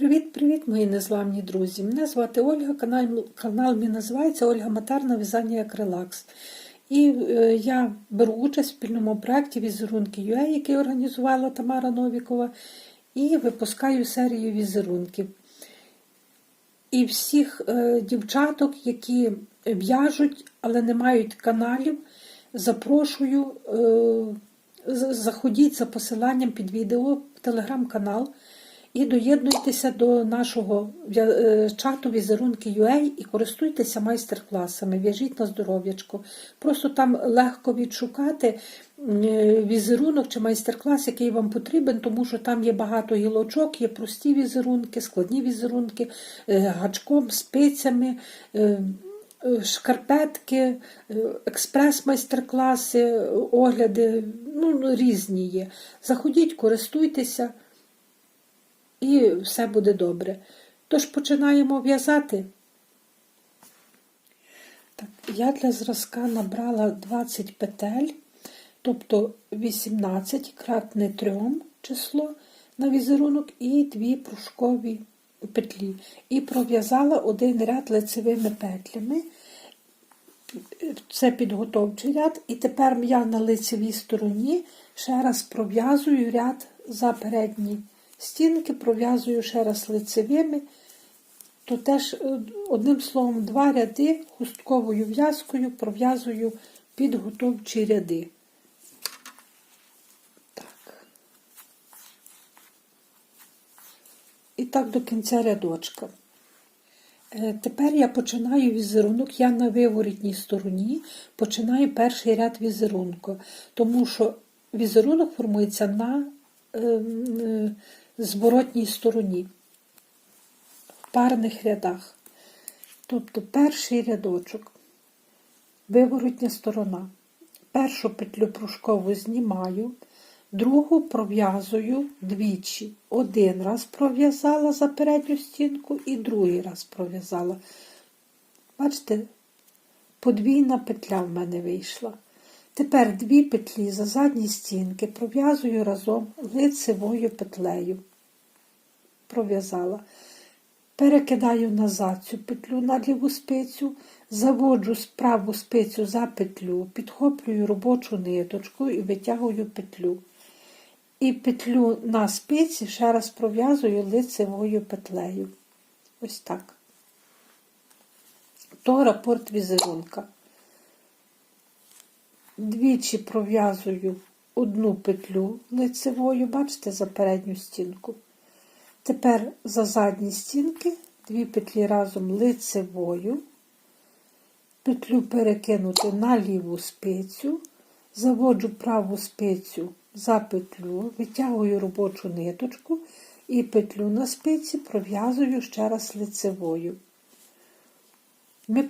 Привіт-привіт, мої незламні друзі! Мене звати Ольга, канал, канал мій називається Ольга Матерна В'язання як релакс. І е, я беру участь в спільному проєкті Візерунки UA, який організувала Тамара Новікова, і випускаю серію візерунків. І всіх е, дівчаток, які в'яжуть, але не мають каналів, запрошую, е, заходіть за посиланням під відео в телеграм-канал. І доєднуйтеся до нашого е, чату візерунки UA і користуйтеся майстер-класами, в'яжіть на здоров'ячко. Просто там легко відшукати е, візерунок чи майстер-клас, який вам потрібен, тому що там є багато гілочок, є прості візерунки, складні візерунки, е, гачком, спицями. Шкарпетки, експрес-майстер-класи, огляди, ну, різні є. Заходіть, користуйтеся і все буде добре. Тож починаємо в'язати. Так, я для зразка набрала 20 петель, тобто 18 кратне 3 число на візерунок і дві пружкові петлі. І пров'язала один ряд лицевими петлями. Це підготовчий ряд. І тепер я на лицевій стороні ще раз пров'язую ряд за передні стінки, пров'язую ще раз лицевими, то теж, е, одним словом, два ряди хустковою в'язкою пров'язую підготовчі ряди. Так. І так до кінця рядочка. Е, Тепер я починаю візерунок, я на виворітній стороні починаю перший ряд візерунку, тому що візерунок формується на ем, е, зворотній стороні, в парних рядах. Тобто перший рядочок, виворотня сторона. Першу петлю пружкову знімаю, другу пров'язую двічі. Один раз пров'язала за передню стінку і другий раз пров'язала. Бачите, подвійна петля в мене вийшла. Тепер дві петлі за задні стінки пров'язую разом лицевою петлею. Пров'язала. Перекидаю назад цю петлю на ліву спицю, заводжу праву спицю за петлю, підхоплюю робочу ниточку і витягую петлю. І петлю на спиці ще раз пров'язую лицевою петлею. Ось так. То рапорт візерунка. Двічі пров'язую одну петлю лицевою, бачите, за передню стінку. Тепер за задні стінки дві петлі разом лицевою, петлю перекинути на ліву спицю, заводжу праву спицю за петлю, витягую робочу ниточку і петлю на спиці пров'язую ще раз лицевою. Ми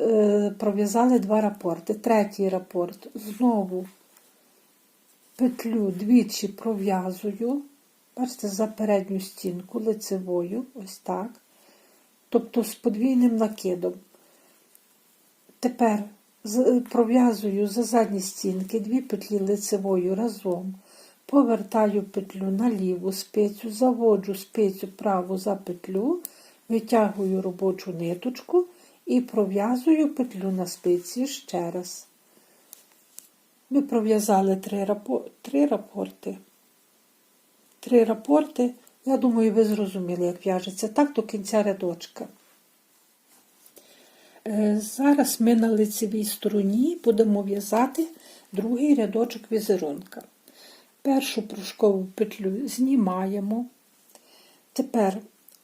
е, пров'язали два рапорти. Третій рапорт знову петлю двічі пров'язую, бачите, за передню стінку лицевою, ось так. Тобто з подвійним накидом. Тепер пров'язую за задні стінки дві петлі лицевою разом, повертаю петлю на ліву спицю, заводжу спицю праву за петлю, витягую робочу ниточку і пров'язую петлю на спиці ще раз. Ми пров'язали три рапорти. Три рапорти. Я думаю, ви зрозуміли, як в'яжеться. Так до кінця рядочка. Е, Зараз ми на лицевій стороні будемо в'язати другий рядочок візерунка. Першу пружкову петлю знімаємо. Тепер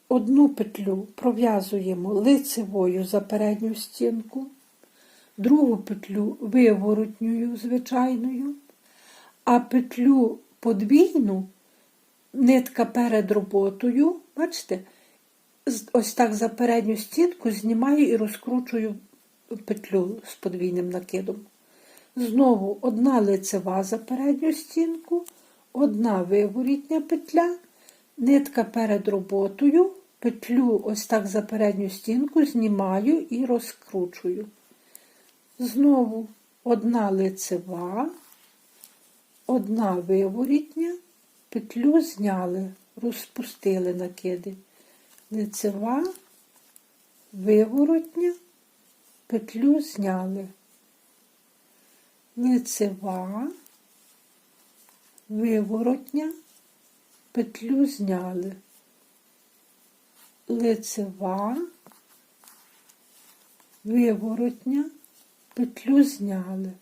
одну петлю пров'язуємо лицевою за передню стінку, другу петлю виворотньою звичайною, а петлю подвійну нитка перед роботою, бачите, ось так за передню стінку знімаю і розкручую петлю з подвійним накидом. Знову одна лицева за передню стінку, одна виворітня петля, нитка перед роботою, петлю ось так за передню стінку знімаю і розкручую. Знову одна лицева, одна виворітня, петлю зняли, розпустили накиди. лицева, виворотня, петлю зняли. Лицева, виворотня, петлю зняли. Лицева, виворотня, петлю зняли.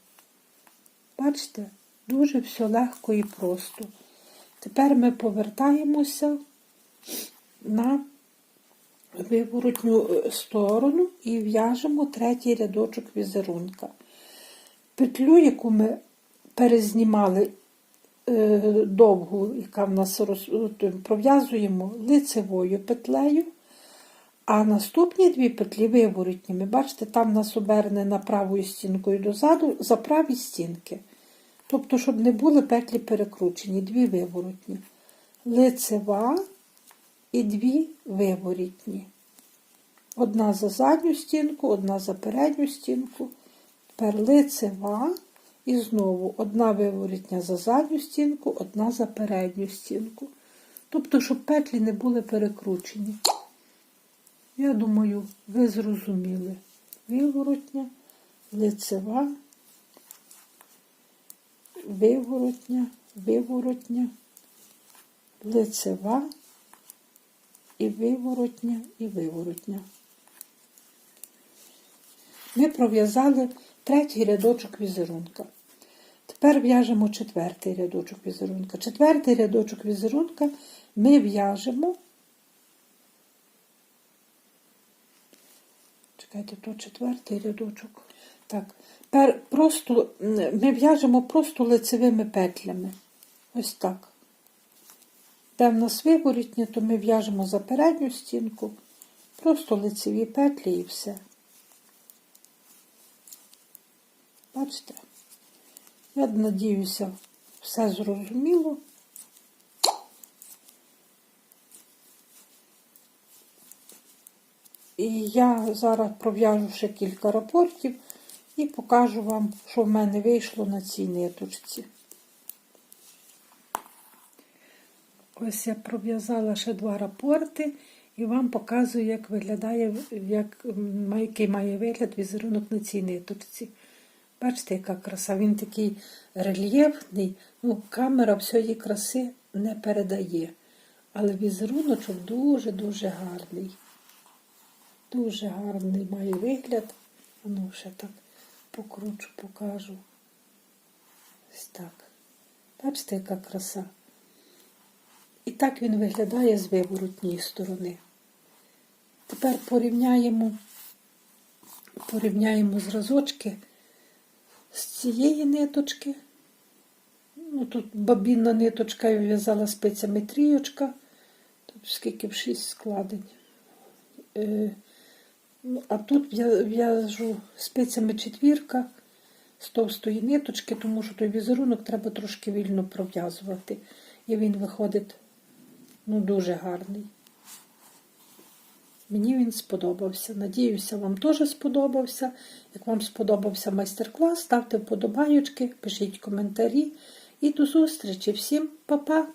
Бачите, дуже все легко і просто. Тепер ми повертаємося на виворотню е, сторону і в'яжемо третій рядочок візерунка. Петлю, яку ми перезнімали е, довгу, яка в нас е, пров'язуємо лицевою петлею, а наступні дві петлі виворотніми. Бачите, там нас обернена правою стінкою дозаду за праві стінки. Тобто, щоб не були петлі перекручені, дві виворотні. Лицева і дві виворітні. Одна за задню стінку, одна за передню стінку. Тепер лицева і знову одна виворітня за задню стінку, одна за передню стінку. Тобто, щоб петлі не були перекручені. Я думаю, ви зрозуміли. Виворотня, лицева, виворотня, виворотня, лицева і виворотня, і виворотня. Ми пров'язали третій рядочок візерунка. Тепер в'яжемо четвертий рядочок візерунка. Четвертий рядочок візерунка ми в'яжемо. Чекайте, то четвертий рядочок. Так, пер, просто, ми в'яжемо просто лицевими петлями. Ось так. Де в нас виворітні, то ми в'яжемо за передню стінку, просто лицеві петлі і все. Бачите? Я надіюся, все зрозуміло. І я зараз пров'яжу ще кілька рапортів і покажу вам, що в мене вийшло на цій ниточці. Ось я пров'язала ще два рапорти і вам показую, як виглядає, як, який має вигляд візерунок на цій ниточці. Бачите, яка краса. Він такий рельєфний. Ну, камера всієї краси не передає. Але візеруночок дуже-дуже гарний. Дуже гарний має вигляд. Ну, ще так покручу, покажу. Ось так. Бачите, яка краса. І так він виглядає з виворотньої сторони. Тепер порівняємо, порівняємо зразочки з цієї ниточки. Ну, тут бабінна ниточка я в'язала спицями трійочка. Тут скільки в 6 складень. А тут в'я- в'яжу спицями четвірка з товстої ниточки, тому що той візерунок треба трошки вільно пров'язувати. І він виходить ну, дуже гарний. Мені він сподобався. Надіюся, вам теж сподобався. Як вам сподобався майстер-клас, ставте вподобайочки, пишіть коментарі. І до зустрічі. Всім па-па!